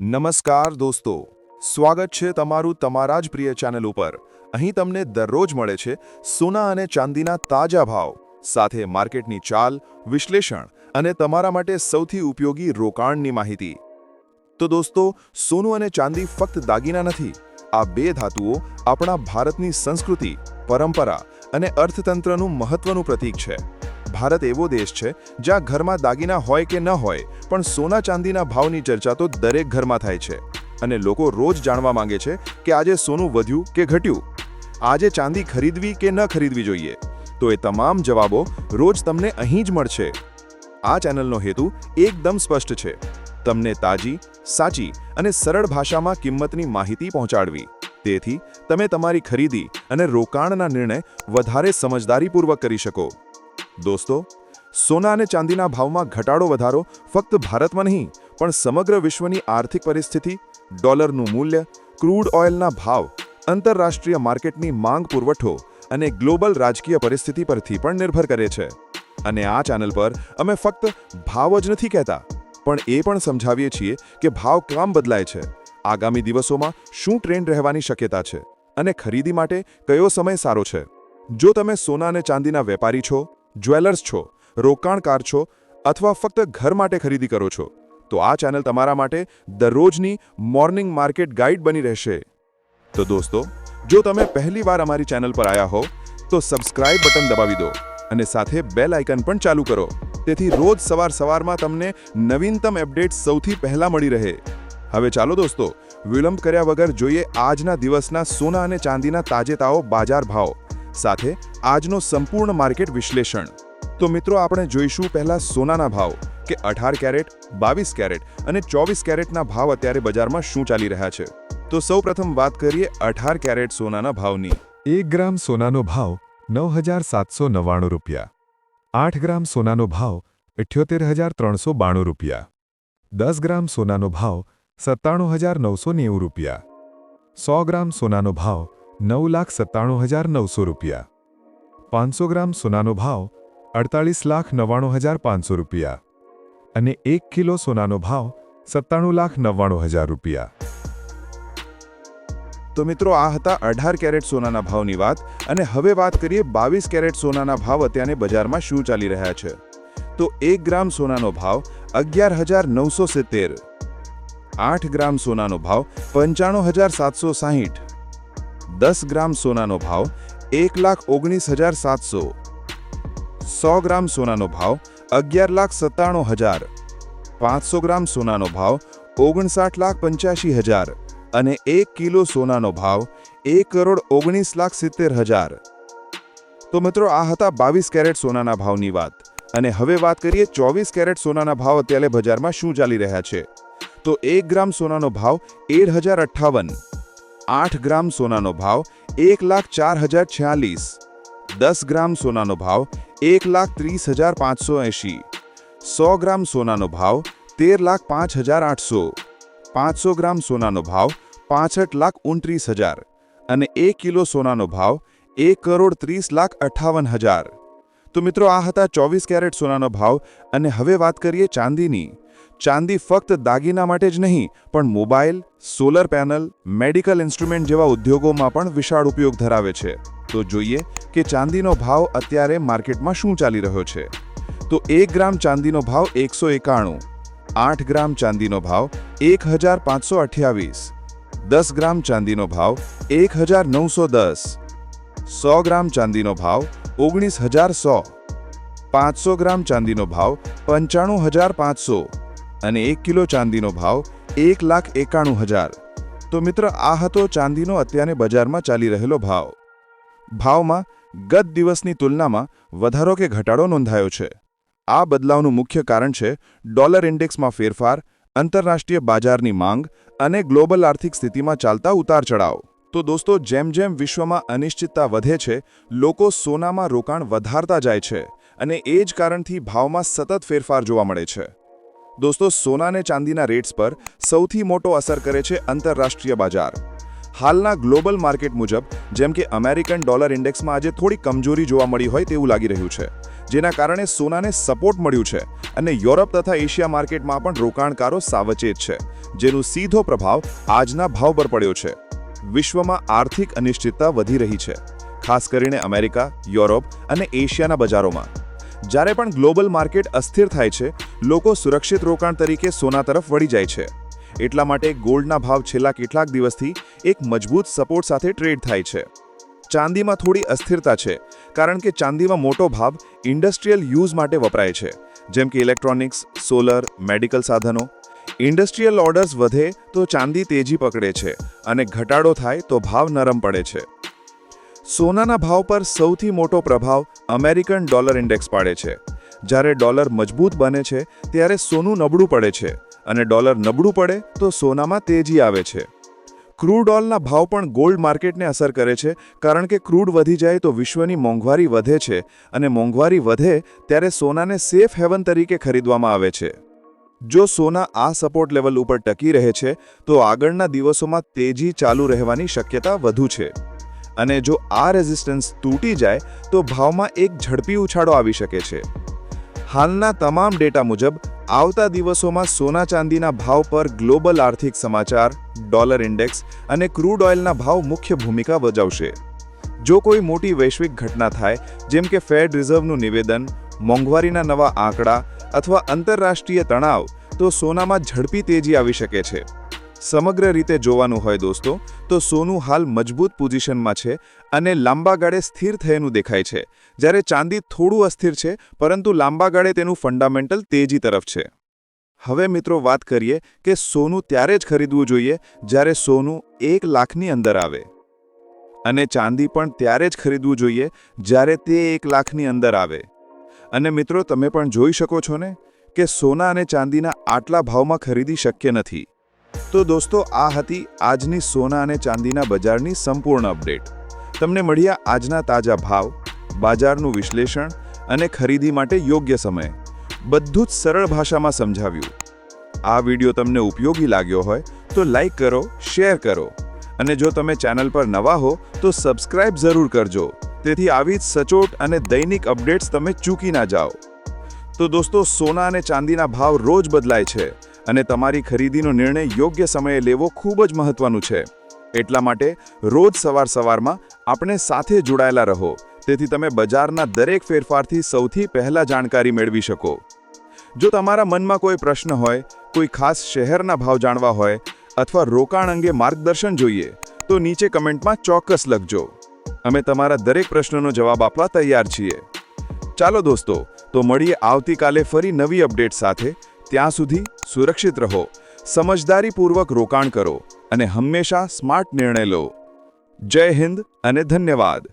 નમસ્કાર દોસ્તો. સ્વાગત છે તમારું તમારા જ પ્રિય ચેનલ ઉપર. અહીં તમને દરરોજ મળે છે સોના અને ચાંદીના તાજા ભાવ, સાથે માર્કેટની ચાલ, વિશ્લેષણ અને તમારા માટે સૌથી ઉપયોગી રોકાણની માહિતી. તો દોસ્તો, સોનું અને ચાંદી ફક્ત દાગીના નથી. આ બે ધાતુઓ આપણા ભારતની સંસ્કૃતિ, પરંપરા અને અર્થતંત્રનું મહત્વનું પ્રતીક છે. ભારત એવો દેશ છે જ્યાં ઘરમાં દાગીના હોય કે ન હોય પણ સોના ચાંદીના ભાવની ચર્ચા તો દરેક ઘરમાં થાય છે. અને લોકો રોજ જાણવા માંગે છે કે આજે સોનું વધ્યું કે ઘટ્યું? આજે ચાંદી ખરીદવી કે ન ખરીદવી જોઈએ? તો એ તમામ જવાબો રોજ તમને અહીં જ મળશે. આ ચેનલનો હેતુ એકદમ સ્પષ્ટ છે. તમને તાજી, સાચી અને સરળ ભાષામાં કિંમતની માહિતી પહોંચાડવી. તેથી તમે તમારી ખરીદી અને રોકાણના નિર્ણય વધારે સમજદારીપૂર્વક કરી શકો. દોસ્તો સોના અને ચાંદીના ભાવમાં ઘટાડો વધારો ફક્ત ભારતમાં નહીં, પણ સમગ્ર વિશ્વની આર્થિક પરિસ્થિતિ, ડોલરનું મૂલ્ય, ક્રૂડ ઓઇલના ભાવ, આંતરરાષ્ટ્રીય માર્કેટની માંગ પુરવઠો અને ગ્લોબલ રાજકીય પરિસ્થિતિ પરથી પણ નિર્ભર કરે છે. અને આ ચેનલ પર અમે ફક્ત ભાવ જ નથી કહેતા, પણ એ પણ સમજાવીએ છીએ કે ભાવ કામ બદલાય છે. આગામી દિવસોમાં શું ટ્રેન્ડ રહેવાની શક્યતા છે અને ખરીદી માટે કયો સમય સારો છે? જો તમે સોના અને ચાંદીના વેપારી છો, જ્વેલર્સ છો રોકાણકાર છો અથવા ફક્ત ઘર માટે ખરીદી કરો છો, તો આ ચેનલ તમારા માટે દરરોજની મોર્નિંગ માર્કેટ ગાઈડ બની રહેશે. તો દોસ્તો, જો તમે પહેલીવાર અમારી ચેનલ પર આવ્યા હો, તો સબસ્ક્રાઇબ બટન દબાવી દો અને સાથે બેલ આઇકન પણ ચાલુ કરો. તેથી રોજ સવાર સવારમાં તમને નવીનતમ અપડેટ સૌથી પહેલા મળી રહે. હવે ચાલો દોસ્તો, વિલંબ કર્યા વગર જોઈએ આજના દિવસના સોના અને ચાંદીના તાજેતાઓ બાજાર ભાવ, સાથે આજનો સંપૂર્ણ માર્કેટ વિશ્લેષણ. તો મિત્રો આપણે જોઈશું પહેલા સોનાના ભાવ કે અઢાર કેરેટ, બાવીસ કેરેટ અને ચોવીસ કેરેટના ભાવ અત્યારે બજારમાં શું ચાલી રહ્યા છે. તો સૌપ્રથમ વાત કરીએ અઢાર કેરેટ સોનાના ભાવની. એક ગ્રામ સોનાનો ભાવ નવ હજાર સાતસો નવ્વાણું રૂપિયા. આઠ ગ્રામ સોનાનો ભાવ અઠ્યોતેર હજાર ત્રણસો બાણું રૂપિયા. દસ ગ્રામ સોનાનો ભાવ સત્તાણું હજાર નવસો નેવું રૂપિયા. સો ગ્રામ સોનાનો ભાવ નવ લાખ સત્તાણું હજાર નવસો રૂપિયા. પાંચસો ગ્રામ સોનાનો ભાવ અડતાલીસ લાખ નવ્વાણું હજાર પાંચસો રૂપિયા અને એક કિલો સોનાનો ભાવ સત્તાણું લાખ નવ્વાણું હજાર રૂપિયા. તો મિત્રો, આ હતા અઢાર કેરેટ સોનાના ભાવની વાત અને હવે વાત કરીએ બાવીસ કેરેટ સોનાના ભાવ અત્યારે બજારમાં શું ચાલી રહ્યા છે. તો એક ગ્રામ સોનાનો ભાવ અગિયાર હજાર નવસો સિત્તેર. આઠ ગ્રામ સોનાનો ભાવ પંચાણું હજાર સાતસો સાહીઠ. દસ ગ્રામ સોનાનો ભાવ એક લાખ ઓગણીસ હજાર સાતસો. સો ગ્રામ સોનાનો ભાવ અગિયાર લાખ સત્તાણું હજાર, પાંચસો ગ્રામ સોનાનો ભાવ ઓગણસાઠ લાખ પંચ્યાસી હજાર અને એક કિલો સોનાનો ભાવ એક કરોડ ઓગણીસ લાખ સિત્તેર હજાર. તો મિત્રો, આ હતા બાવીસ કેરેટ સોનાના ભાવની વાત. અને હવે વાત કરીએ ચોવીસ કેરેટ સોનાના ભાવ અત્યારે બજારમાં શું ચાલી રહ્યા છે. તો એક ગ્રામ સોનાનો ભાવ એડ હજાર અઠ્ઠાવન, આઠ ગ્રામ સોનાનો ભાવ એક લાખ ચાર હજાર છ્યાલીસ દસ ગ્રામ સોનાનો ભાવ એક લાખ ત્રીસ હજાર પાંચસો એંશી. સો ગ્રામ સોનાનો ભાવ તેર લાખ પાંચ હજાર આઠસો. પાંચસો ગ્રામ સોનાનો ભાવ પાસઠ લાખ ઉનત્રીસ હજાર અને એક કિલો સોનાનો ભાવ એક કરોડ ત્રીસ લાખ અઠ્ઠાવન હજાર. તો મિત્રો, આ હતા ચોવીસ કેરેટ સોનાનો ભાવ અને હવે વાત કરીએ ચાંદીની. ચાંદી ફક્ત દાગીના માટે જ નહીં, પણ mobile, solar panel, medical instrument જેવા ઉદ્યોગોમાં પણ વિશાળ ઉપયોગ ધરાવે છે. તો જોઈએ કે ચાંદીનો ભાવ અત્યારે માર્કેટમાં શું ચાલી રહ્યો છે. તો એક ગ્રામ ચાંદીનો ભાવ એકસો એકાણું, આઠ ગ્રામ ચાંદીનો ભાવ એક હજાર પાંચસો અઠ્યાવીસ, દસ ગ્રામ ચાંદીનો ભાવ એક હજાર નવસો દસ, સો ગ્રામ ચાંદીનો ભાવ ઓગણીસ હજાર સો, પાંચસો ગ્રામ ચાંદીનો ભાવ પંચાણું હજાર પાંચસો અને એક કિલો ચાંદીનો ભાવ એક લાખ એકાણું હજાર. તો મિત્ર, આ હતો ચાંદીનો અત્યારે બજારમાં ચાલી રહેલો ભાવ. ભાવમાં ગત દિવસની તુલનામાં વધારો કે ઘટાડો નોંધાયો છે. આ બદલાવનું મુખ્ય કારણ છે ડોલર ઇન્ડેક્સમાં ફેરફાર, આંતરરાષ્ટ્રીય બજારની માંગ અને ગ્લોબલ આર્થિક સ્થિતિમાં ચાલતા ઉતાર ચઢાવ તો દોસ્તો, જેમ જેમ વિશ્વમાં અનિશ્ચિતતા વધે છે, લોકો સોનામાં રોકાણ વધારતા જાય છે અને એ જ કારણથી ભાવમાં સતત ફેરફાર જોવા મળે છે. દોસ્તો સોના અને ચાંદીના રેટ્સ પર સૌથી મોટો અસર કરે છે આંતરરાષ્ટ્રીય બજાર. હાલના ગ્લોબલ માર્કેટ મુજબ, જેમ કે અમેરિકન ડોલર ઇન્ડેક્સમાં આજે થોડી કમજોરી જોવા મળી હોય તેવું લાગી રહ્યું છે, જેના કારણે સોનાને સપોર્ટ મળ્યું છે અને યુરોપ તથા એશિયા માર્કેટમાં પણ રોકાણકારો સાવચેત છે, જેનો સીધો પ્રભાવ આજના ભાવ પર પડ્યો છે. વિશ્વમાં આર્થિક અનિશ્ચિતતા વધી રહી છે, ખાસ કરીને અમેરિકા, યુરોપ અને એશિયાના બજારોમાં. જ્યારે પણ ગ્લોબલ માર્કેટ અસ્થિર થાય છે, લોકો સુરક્ષિત રોકાણ તરીકે સોના તરફ વળી જાય છે. એટલા માટે ગોલ્ડના ભાવ છેલ્લા કેટલાક દિવસથી એક મજબૂત સપોર્ટ સાથે ટ્રેડ થાય છે. ચાંદીમાં થોડી અસ્થિરતા છે, કારણ કે ચાંદીમાં મોટો ભાવ ઇન્ડસ્ટ્રીયલ યુઝ માટે વપરાય છે, જેમ કે ઇલેક્ટ્રોનિક્સ, સોલર, મેડિકલ સાધનો. ઇન્ડસ્ટ્રીયલ ઓર્ડર્સ વધે તો ચાંદી તેજી પકડે છે અને ઘટાડો થાય તો ભાવ નરમ પડે છે. સોનાના ભાવ પર સૌથી મોટો પ્રભાવ અમેરિકન ડોલર ઇન્ડેક્સ પાડે છે. જ્યારે ડોલર મજબૂત બને છે, ત્યારે સોનું નબળું પડે છે. અને ડોલર નબળું પડે તો સોનામાં તેજી આવે છે. ક્રૂડ ઓઇલના ભાવ પણ ગોલ્ડ માર્કેટને અસર કરે છે, કારણ કે ક્રૂડ વધી જાય તો વિશ્વની મોંઘવારી વધે છે અને મોંઘવારી વધે ત્યારે સોનાને સેફ હેવન તરીકે ખરીદવામાં આવે છે. જો સોના આ સપોર્ટ લેવલ ઉપર ટકી રહે છે, તો આગળના દિવસોમાં તેજી ચાલુ રહેવાની શક્યતા વધુ છે. અને જો આ રેઝિસ્ટન્સ તૂટી જાય, તો ભાવમાં એક ઝડપી ઉછાળો આવી શકે છે. હાલના તમામ ડેટા મુજબ આવતા દિવસોમાં સોના ચાંદીના ભાવ પર ગ્લોબલ આર્થિક સમાચાર, ડોલર ઇન્ડેક્સ અને ક્રૂડ ઓઇલના ભાવ મુખ્ય ભૂમિકા ભજવશે. જો કોઈ મોટી વૈશ્વિક ઘટના થાય, જેમ કે ફેડ રિઝર્વનું નિવેદન, મોંઘવારીના નવા આંકડા અથવા આંતરરાષ્ટ્રીય તણાવ, તો સોનામાં ઝડપી તેજી આવી શકે છે. સમગ્ર રીતે જોવાનું હોય દોસ્તો, તો સોનું હાલ મજબૂત પોઝિશનમાં છે અને લાંબા ગાળે સ્થિર થયેલું દેખાય છે. જ્યારે ચાંદી થોડું અસ્થિર છે, પરંતુ લાંબા ગાળે તેનું ફંડામેન્ટલ તેજી તરફ છે. હવે મિત્રો વાત કરીએ કે સોનું ત્યારે જ ખરીદવું જોઈએ જ્યારે સોનું એક લાખની અંદર આવે. અને ચાંદી પણ ત્યારે જ ખરીદવું જોઈએ જ્યારે તે એક લાખની અંદર આવે. અને મિત્રો તમે પણ જોઈ શકો છો ને કે સોના અને ચાંદીના આટલા ભાવમાં ખરીદી શક્ય નથી. તો દોસ્તો, આ હતી આજની સોના અને ચાંદીના બજારની સંપૂર્ણ અપડેટ. તમને મળ્યા આજના તાજા ભાવ, બાજારનું વિશ્લેષણ અને ખરીદી માટે યોગ્ય સમય. બધું જ સરળ ભાષામાં સમજાવ્યું. આ વિડિયો તમને ઉપયોગી લાગ્યો હોય તો લાઈક કરો, શેર કરો. અને જો તમે ચેનલ પર નવા હો, તો સબસ્ક્રાઇબ જરૂર કરજો. તેથી આવી જ સચોટ અને દૈનિક અપડેટ્સ તમે ચૂકી ના જાઓ. તો દોસ્તો, સોના અને ચાંદીના ભાવ રોજ બદલાય છે. અને તમારી ખરીદીનો નિર્ણય યોગ્ય સમયે લેવો ખૂબ જ મહત્વનું છે. એટલા માટે રોજ સવાર સવારમાં આપણે સાથે જોડાયેલા રહો. તેથી તમે બજારના દરેક ફેરફારથી સૌથી પહેલા જાણકારી મેળવી શકો. જો તમારા મનમાં કોઈ પ્રશ્ન હોય, કોઈ ખાસ શહેરના ભાવ જાણવા હોય, અથવા રોકાણ અંગે માર્ગદર્શન જોઈએ, તો નીચે કમેન્ટમાં ચોક્કસ લખજો. અમે તમારા દરેક પ્રશ્નનો જવાબ આપવા તૈયાર છીએ. ચાલો દોસ્તો, તો મળીએ આવતીકાલે ફરી નવી અપડેટ સાથે. ત્યાં સુધી સુરક્ષિત રહો, સમજદારીપૂર્વક રોકાણ કરો અને હંમેશા સ્માર્ટ નિર્ણય લો. જય હિન્દ અને ધન્યવાદ.